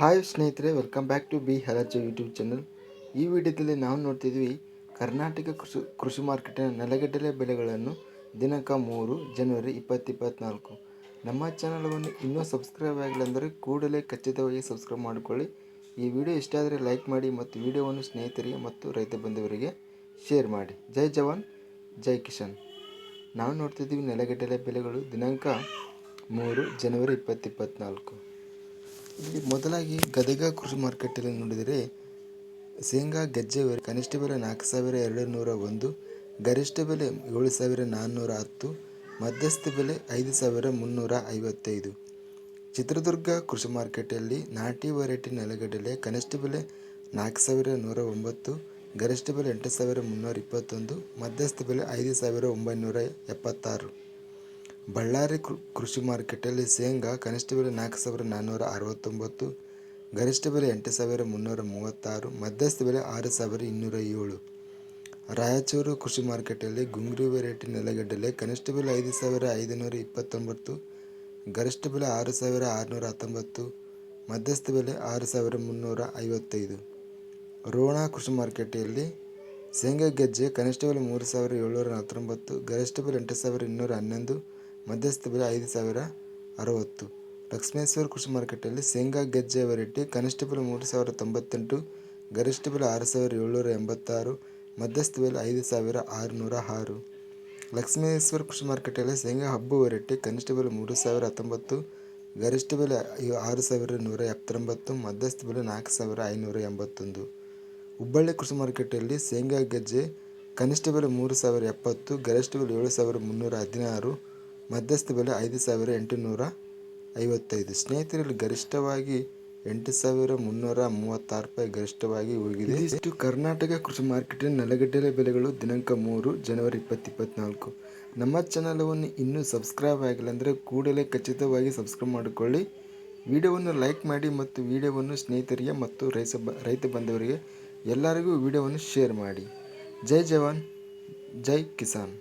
Hi ಸ್ನೇಹಿತರೆ welcome back to B ಹಲಚ YouTube channel ಈ ವಿಡಿಯೋದಲ್ಲಿ ನಾವು ನೋಡ್ತಿದ್ವಿ ಕರ್ನಾಟಕ ಕೃಷಿ ಕೃಷಿ ಮಾರ್ಕೆಟಿನ ನೆಲಗಡಲೆ ಬೆಲೆಗಳನ್ನು ದಿನಾಂಕ ಮೂರು ಜನವರಿ ಇಪ್ಪತ್ತಿಪ್ಪತ್ನಾಲ್ಕು ನಮ್ಮ ಚಾನಲನ್ನು ಇನ್ನೂ ಸಬ್ಸ್ಕ್ರೈಬ್ ಆಗಿಲ್ಲ ಅಂದರೆ ಕೂಡಲೇ ಖಚಿತವಾಗಿ ಸಬ್ಸ್ಕ್ರೈಬ್ ಮಾಡಿಕೊಳ್ಳಿ. ಈ ವಿಡಿಯೋ ಇಷ್ಟ ಆದರೆ ಲೈಕ್ ಮಾಡಿ ಮತ್ತು ವಿಡಿಯೋವನ್ನು ಸ್ನೇಹಿತರಿಗೆ ಮತ್ತು ರೈತ ಬಂಧುವರಿಗೆ ಶೇರ್ ಮಾಡಿ. ಜೈ ಜವಾನ್, ಜೈ ಕಿಶನ್ ನಾವು ನೋಡ್ತಿದ್ದೀವಿ ನೆಲಗಡಲೆ ಬೆಲೆಗಳು ದಿನಾಂಕ ಮೂರು ಜನವರಿ ಇಪ್ಪತ್ತಿಪ್ಪತ್ನಾಲ್ಕು ಇಲ್ಲಿ ಮೊದಲಾಗಿ ಗದಗ ಕೃಷಿ ಮಾರುಕಟ್ಟೆಯಲ್ಲಿ ನೋಡಿದರೆ ಶೇಂಗಾ ಗೆಜ್ಜೆ ಬೆಲೆ ಕನಿಷ್ಠ ಬೆಲೆ ನಾಲ್ಕು ಸಾವಿರ ಎರಡು ನೂರ ಒಂದು, ಗರಿಷ್ಠ ಬೆಲೆ ಏಳು ಸಾವಿರ ನಾನ್ನೂರ ಹತ್ತು, ಮಧ್ಯಸ್ಥ ಬೆಲೆ ಐದು ಸಾವಿರ ಮುನ್ನೂರ ಐವತ್ತೈದು. ಚಿತ್ರದುರ್ಗ ಕೃಷಿ ಮಾರ್ಕೆಟಲ್ಲಿ ನಾಟಿ ವೆರೈಟಿ ನೆಲಗಡಲೆ ಕನಿಷ್ಠ ಬೆಲೆ ನಾಲ್ಕು ಸಾವಿರ ನೂರ ಒಂಬತ್ತು, ಗರಿಷ್ಠ ಬೆಲೆ ಎಂಟು ಸಾವಿರ ಮುನ್ನೂರ ಇಪ್ಪತ್ತೊಂದು, ಮಧ್ಯಸ್ಥ ಬೆಲೆ ಐದು ಸಾವಿರ ಒಂಬೈನೂರ ಎಪ್ಪತ್ತಾರು. ಬಳ್ಳಾರಿ ಕೃಷಿ ಮಾರುಕಟ್ಟೆಯಲ್ಲಿ ಶೇಂಗಾ ಕನಿಷ್ಠ ಬೆಲೆ ನಾಲ್ಕು ಸಾವಿರ ನಾನ್ನೂರ ಅರವತ್ತೊಂಬತ್ತು, ಗರಿಷ್ಠ ಬೆಲೆ ಎಂಟು ಸಾವಿರ ಮುನ್ನೂರ ಮೂವತ್ತಾರು, ಮಧ್ಯಸ್ಥ ಬೆಲೆ ಆರು ಸಾವಿರ ಇನ್ನೂರ ಏಳು. ರಾಯಚೂರು ಕೃಷಿ ಮಾರ್ಕೆಟಲ್ಲಿ ಗುಂಗ್ರಿ ವೆರೈಟಿ ನೆಲಗಡಲೆ ಕನಿಷ್ಠ ಬೆಲೆ ಐದು ಸಾವಿರ ಐದುನೂರ ಇಪ್ಪತ್ತೊಂಬತ್ತು, ಗರಿಷ್ಠ ಬೆಲೆ ಆರು ಸಾವಿರ ಆರುನೂರ ಹತ್ತೊಂಬತ್ತು, ಮಧ್ಯಸ್ಥ ಬೆಲೆ ಆರು ಸಾವಿರ ಮುನ್ನೂರ ಐವತ್ತೈದು. ರೋಣ ಕೃಷಿ ಮಾರ್ಕೆಟೆಯಲ್ಲಿ ಶೇಂಗಾ ಗೆಜ್ಜೆ ಕನಿಷ್ಠ ಬೆಲೆ ಮೂರು ಸಾವಿರ ಏಳ್ನೂರ ಹತ್ತೊಂಬತ್ತು ಗರಿಷ್ಠ ಬೆಲೆ ಎಂಟು ಸಾವಿರ ಇನ್ನೂರ ಹನ್ನೊಂದು ಮಧ್ಯಸ್ಥ ಬೆಲೆ ಐದು ಸಾವಿರ ಅರವತ್ತು. ಲಕ್ಷ್ಮೇಶ್ವರ ಕೃಷಿ ಮಾರ್ಕೆಟಲ್ಲಿ ಶೇಂಗಾ, ಗೆಜ್ಜೆ ವೆರೈಟಿ, ಕನಿಷ್ಠ ಬೆಲೆ ಮೂರು ಸಾವಿರ ತೊಂಬತ್ತೆಂಟು, ಗರಿಷ್ಠ ಬೆಲೆ ಆರು ಸಾವಿರ ಏಳ್ನೂರ ಎಂಬತ್ತಾರು, ಮಧ್ಯಸ್ಥ ಬೆಲೆ ಐದು ಸಾವಿರ ಆರುನೂರ ಆರು. ಲಕ್ಷ್ಮೇಶ್ವರ ಕೃಷಿ ಮಾರ್ಕೆಟಲ್ಲಿ ಶೇಂಗಾ ಹಬ್ಬ ವೆರೈಟಿ, ಕನಿಷ್ಠ ಬೆಲೆ ಮೂರು ಸಾವಿರ ಹತ್ತೊಂಬತ್ತು, ಗರಿಷ್ಠ ಬೆಲೆ ಆರು ಸಾವಿರ ನೂರ ಎಪ್ಪತ್ತೊಂಬತ್ತು, ಮಧ್ಯಸ್ಥ ಬೆಲೆ ನಾಲ್ಕು ಸಾವಿರ ಐನೂರ ಎಂಬತ್ತೊಂದು. ಹುಬ್ಬಳ್ಳಿ ಕೃಷಿ ಮಾರುಕಟ್ಟೆಯಲ್ಲಿ ಶೇಂಗಾ, ಗೆಜ್ಜೆ, ಕನಿಷ್ಠ ಬೆಲೆ ಮೂರು ಸಾವಿರ ಎಪ್ಪತ್ತು, ಗರಿಷ್ಠ ಬೆಲೆ ಏಳು ಸಾವಿರ ಮುನ್ನೂರ ಹದಿನಾರು ಮಧ್ಯಸ್ಥ ಬೆಲೆ ಐದು ಸಾವಿರ ಎಂಟುನೂರ ಐವತ್ತೈದು. ಸ್ನೇಹಿತರಲ್ಲಿ ಗರಿಷ್ಠವಾಗಿ ಎಂಟು ಸಾವಿರ ಮುನ್ನೂರ ಮೂವತ್ತಾರು ರೂಪಾಯಿ ಗರಿಷ್ಠವಾಗಿ ಹೋಗಿದೆ ಇಷ್ಟು ಕರ್ನಾಟಕ ಕೃಷಿ ಮಾರ್ಕೆಟಿನ ನೆಲಗಡಲೆ ಬೆಲೆಗಳು ದಿನಾಂಕ ಮೂರು ಜನವರಿ ಇಪ್ಪತ್ತಿಪ್ಪತ್ನಾಲ್ಕು ನಮ್ಮ ಚಾನಲವನ್ನು ಇನ್ನೂ ಸಬ್ಸ್ಕ್ರೈಬ್ ಆಗಿಲ್ಲ ಅಂದರೆ ಕೂಡಲೇ ಖಚಿತವಾಗಿ ಸಬ್ಸ್ಕ್ರೈಬ್ ಮಾಡಿಕೊಳ್ಳಿ. ವಿಡಿಯೋವನ್ನು ಲೈಕ್ ಮಾಡಿ ಮತ್ತು ವಿಡಿಯೋವನ್ನು ಸ್ನೇಹಿತರಿಗೆ ಮತ್ತು ರೈತ ಬ, ರೈತ ಬಂಧುವರಿಗೆ ಎಲ್ಲರಿಗೂ ವಿಡಿಯೋವನ್ನು ಶೇರ್ ಮಾಡಿ. ಜೈ ಜವಾನ್, ಜೈ ಕಿಸಾನ್.